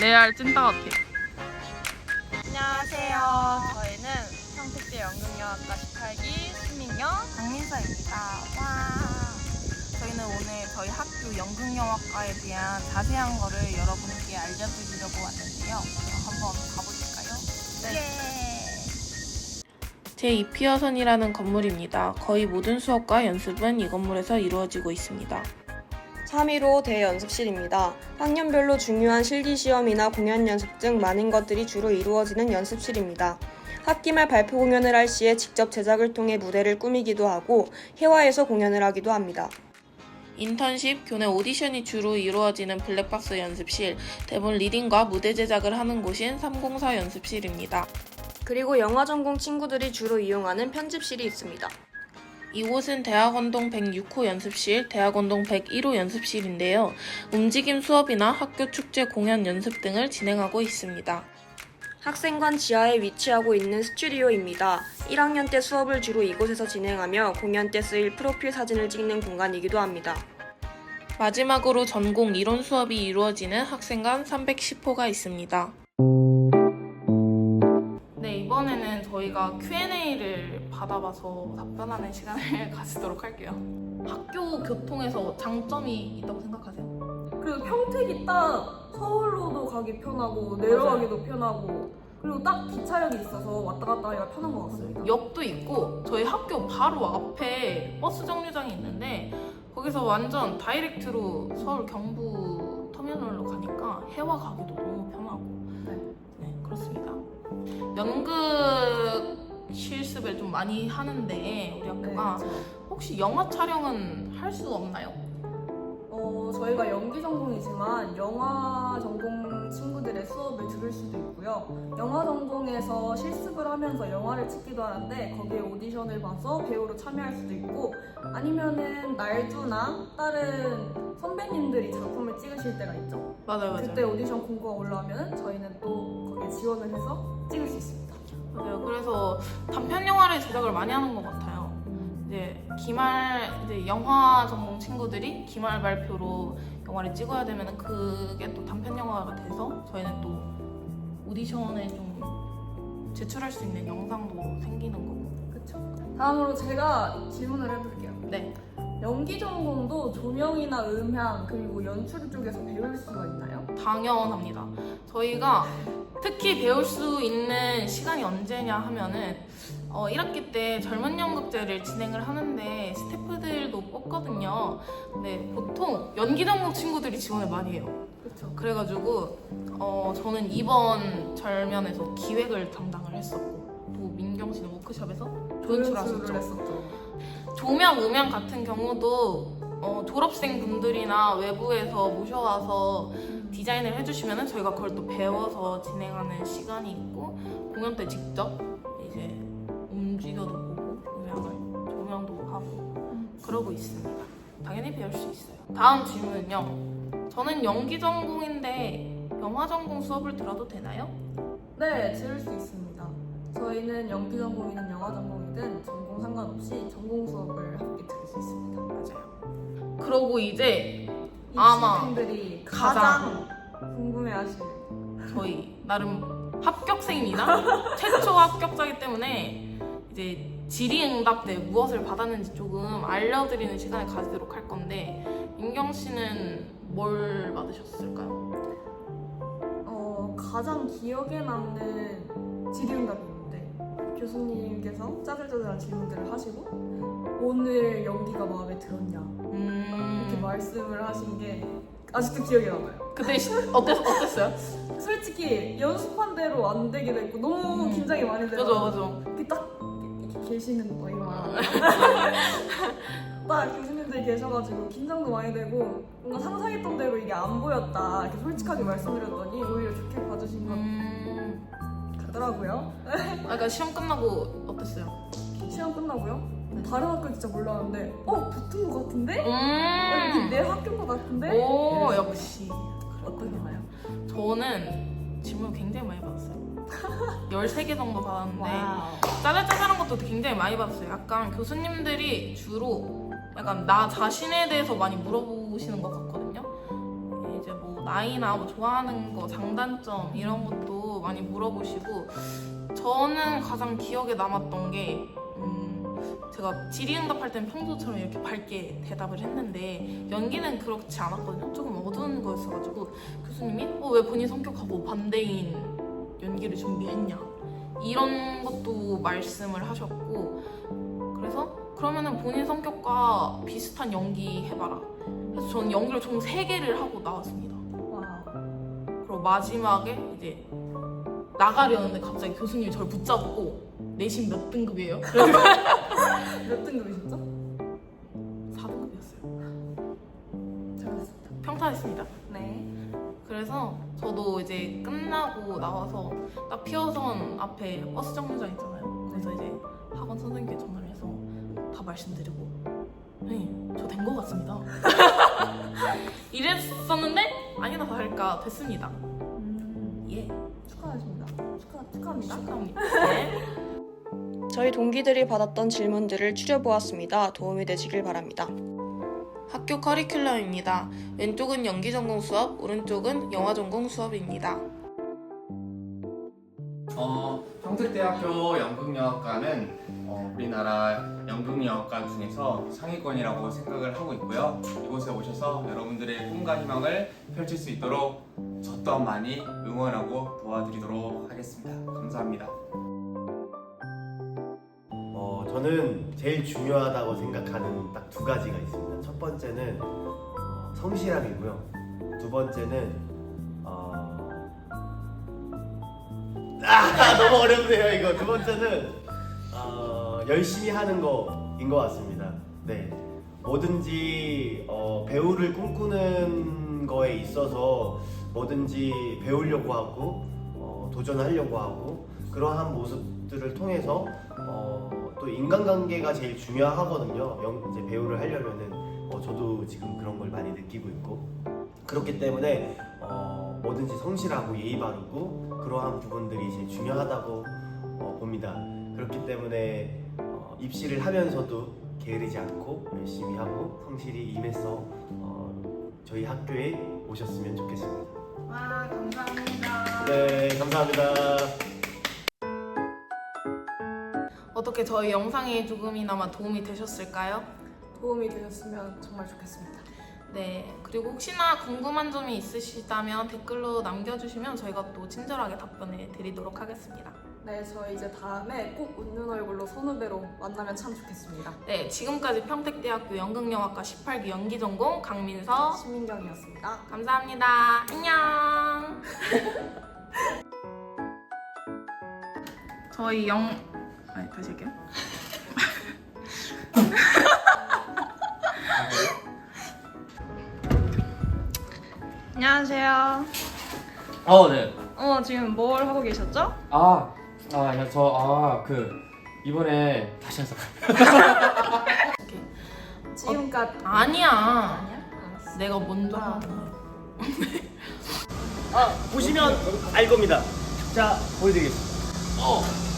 레알 찐따 같아. 안녕하세요. 저희는 성택대 연극영화과 18기 수민영 강민서입니다. 와. 저희는 오늘 저희 학교 연극영화과에 대한 자세한 거를 여러분께 알려드리려고 왔는데요. 한번 가보실까요? 네. 제2피어선이라는 건물입니다. 거의 모든 수업과 연습은 이 건물에서 이루어지고 있습니다. 315 대연습실입니다. 학년별로 중요한 실기시험이나 공연 연습 등 많은 것들이 주로 이루어지는 연습실입니다. 학기말 발표 공연을 할 시에 직접 제작을 통해 무대를 꾸미기도 하고 해화에서 공연을 하기도 합니다. 인턴십, 교내 오디션이 주로 이루어지는 블랙박스 연습실, 대본 리딩과 무대 제작을 하는 곳인 304 연습실입니다. 그리고 영화 전공 친구들이 주로 이용하는 편집실이 있습니다. 이곳은 대학원동 106호 연습실, 대학원동 101호 연습실인데요. 움직임 수업이나 학교 축제 공연 연습 등을 진행하고 있습니다. 학생관 지하에 위치하고 있는 스튜디오입니다. 1학년 때 수업을 주로 이곳에서 진행하며 공연 때 쓰일 프로필 사진을 찍는 공간이기도 합니다. 마지막으로 전공 이론 수업이 이루어지는 학생관 310호가 있습니다. 저희가 Q&A를 받아봐서 답변하는 시간을 가지도록 할게요. 학교 교통에서 장점이 있다고 생각하세요? 그리고 평택이 딱 서울로도 가기 편하고 내려가기도 편하고 그리고 딱 기차역이 있어서 왔다 갔다 하기가 편한 것 같습니다. 역도 있고 저희 학교 바로 앞에 버스 정류장이 있는데 거기서 완전 다이렉트로 서울 경부 터미널로 가니까 해와 가기도 너무 편하고 네, 그렇습니다. 연극 실습을 좀 많이 하는데 우리 학교가 네, 혹시 영화 촬영은 할 수 없나요? 어, 저희가 연기 전공이지만 영화 전공 친구들의 수업을 들을 수도 있고요. 영화 전공에서 실습을 하면서 영화를 찍기도 하는데 거기에 오디션을 봐서 배우로 참여할 수도 있고 아니면은 날두나 다른 선배님들이 작품을 찍으실 때가 있죠. 맞아요, 맞아요. 그때 오디션 공고가 올라오면 저희는 또 거기에 지원을 해서 찍을 수 있습니다. 맞아요. 그래서 단편 영화를 제작을 많이 하는 것 같아요. 이제 기말 이제 영화 전공 친구들이 기말 발표로 영화를 찍어야 되면 그게 또 단편 영화가 돼서 저희는 또 오디션에 좀 제출할 수 있는 영상도 생기는 거고. 그렇죠. 다음으로 제가 질문을 해볼게요. 네. 연기 전공도 조명이나 음향 그리고 연출 쪽에서 배울 수가 있나요? 당연합니다. 저희가 특히 배울 수 있는 시간이 언제냐 하면은 어, 1학기 때 젊은 연극제를 진행을 하는데 스태프들도 뽑거든요. 근데 보통 연기 전공 친구들이 지원을 많이 해요. 그렇죠. 그래가지고 어, 저는 이번 절면에서 기획을 담당을 했었고 또 민경 씨는 워크숍에서 조연출하셨죠. 했었죠. 조명, 음향 같은 경우도 어, 졸업생 분들이나 외부에서 모셔와서 디자인을 해주시면 저희가 그걸 또 배워서 진행하는 시간이 있고 공연 때 직접 이제 움직여도 보고 음향을 조명도 하고 그러고 있습니다. 당연히 배울 수 있어요. 다음 질문은요. 저는 연기 전공인데 영화 전공 수업을 들어도 되나요? 네, 들을 수 있습니다. 저희는 연기 전공이든 영화 전공이든 전공 상관없이 전공 수업을 함께 들을 수 있습니다. 맞아요. 그러고 이제 이 아마 학생들이 가장 궁금해하시는 저희 나름 합격생입니다. 최초 합격자이기 때문에 이제 질의응답 때 무엇을 받았는지 조금 알려드리는 시간을 가지도록 할 건데 민경 씨는 뭘 받으셨을까요? 어, 가장 기억에 남는 질의응답이 있는데 교수님께서 짜잘짜잘한 질문들을 하시고 오늘 연기가 마음에 들었냐 이렇게 음, 말씀을 하신 게 아직도 기억에 남아요. 그때 시- 어땠, 어땠어요? 솔직히 연습한 대로 안 되기도 했고 너무 음. 긴장이 많이 돼서 맞아 맞아. 이렇게 딱 이렇게 계시는 거 이거 딱 교수님들이 계셔가지고 긴장도 많이 되고 뭔가 상상했던 대로 이게 안 보였다 이렇게 솔직하게 말씀드렸더니 오히려 좋게 봐주신 것 음, 같더라고요. 아까 시험 끝나고 어땠어요? 시험 끝나고요. 다른 학교 진짜 몰랐는데 어 붙은 것 같은데? 어, 음, 이게 내 학교인 것 같은데? 오 이랬어요. 역시. 어떠셨나요? 저는 질문 굉장히 많이 받았어요. 13개 정도 받았는데 와우. 짜잘짜잘한 것도 굉장히 많이 받았어요. 약간 교수님들이 주로 약간 나 자신에 대해서 많이 물어보시는 것 같거든요. 이제 뭐 나이나 뭐 좋아하는 거 장단점 이런 것도 많이 물어보시고 저는 가장 기억에 남았던 게 음, 제가 질의응답할 때는 평소처럼 이렇게 밝게 대답을 했는데 연기는 그렇지 않았거든요. 조금 어두운 거였어가지고 교수님이 어, 왜 본인 성격하고 반대인 연기를 준비했냐 이런 것도 말씀을 하셨고 그래서 그러면은 본인 성격과 비슷한 연기 해봐라. 그래서 저는 연기를 총 3개를 하고 나왔습니다. 와. 그리고 마지막에 이제 나가려는데 갑자기 교수님이 저를 붙잡고 내신 몇 등급이에요? 몇 등급이셨죠? 4등급이었어요. 잘했습니다. 평탄했습니다. 네. 그래서 저도 이제 끝나고 나와서 딱 피어선 앞에 버스 정류장 있잖아요. 그래서 이제 학원 선생님께 전화를 해서 다 말씀드리고 네, 저 된 것 같습니다. 이랬었는데 아니나 다를까 됐습니다. 음, 예, 축하하십니다. 축하, 축하합니다. 축하합니다. 네. 저희 동기들이 받았던 질문들을 추려보았습니다. 도움이 되시길 바랍니다. 학교 커리큘럼입니다. 왼쪽은 연기 전공 수업, 오른쪽은 영화 전공 수업입니다. 어, 평택대학교 연극영화과는 어, 우리나라 연극영화과 중에서 상위권이라고 생각을 하고 있고요. 이곳에 오셔서 여러분들의 꿈과 희망을 펼칠 수 있도록 저 또한 많이 응원하고 도와드리도록 하겠습니다. 감사합니다. 어, 저는 제일 중요하다고 생각하는 딱 두 가지가 있습니다. 첫 번째는 어, 성실함이고요. 두 번째는 어... 아 너무 어렵네요 이거. 두 번째는 어, 열심히 하는 거인 것 같습니다. 네, 뭐든지 어, 배우를 꿈꾸는 거에 있어서 뭐든지 배우려고 하고 어, 도전하려고 하고 그러한 모습들을 통해서 어, 또 인간관계가 제일 중요하거든요. 영, 이제 배우를 하려면은 어, 저도 지금 그런 걸 많이 느끼고 있고 그렇기 때문에 어, 뭐든지 성실하고 예의 바르고 그러한 부분들이 제일 중요하다고 어, 봅니다. 그렇기 때문에 어, 입시를 하면서도 게으르지 않고 열심히 하고 성실히 임해서 어, 저희 학교에 오셨으면 좋겠습니다. 와 감사합니다. 네, 감사합니다. 어떻게 저희 영상이 조금이나마 도움이 되셨을까요? 도움이 되셨으면 정말 좋겠습니다. 네. 그리고 혹시나 궁금한 점이 있으시다면 댓글로 남겨주시면 저희가 또 친절하게 답변해 드리도록 하겠습니다. 네, 저 이제 다음에 꼭 웃는 얼굴로 선후배로 만나면 참 좋겠습니다. 네, 지금까지 평택대학교 연극영화과 18기 연기 전공 강민서 시민경이었습니다. 감사합니다. 안녕. 저희 영 아니 다시 할게요. 안녕하세요. 어, 네. 어, 지금 뭘 하고 계셨죠? 아, 아, 야, 저, 아, 그, 이번에 다시 하자. 지금까지 아니야. 아니야? 내가 먼저 아. 거야. 아, 보시면 알 겁니다. 자, 보여드리겠습니다.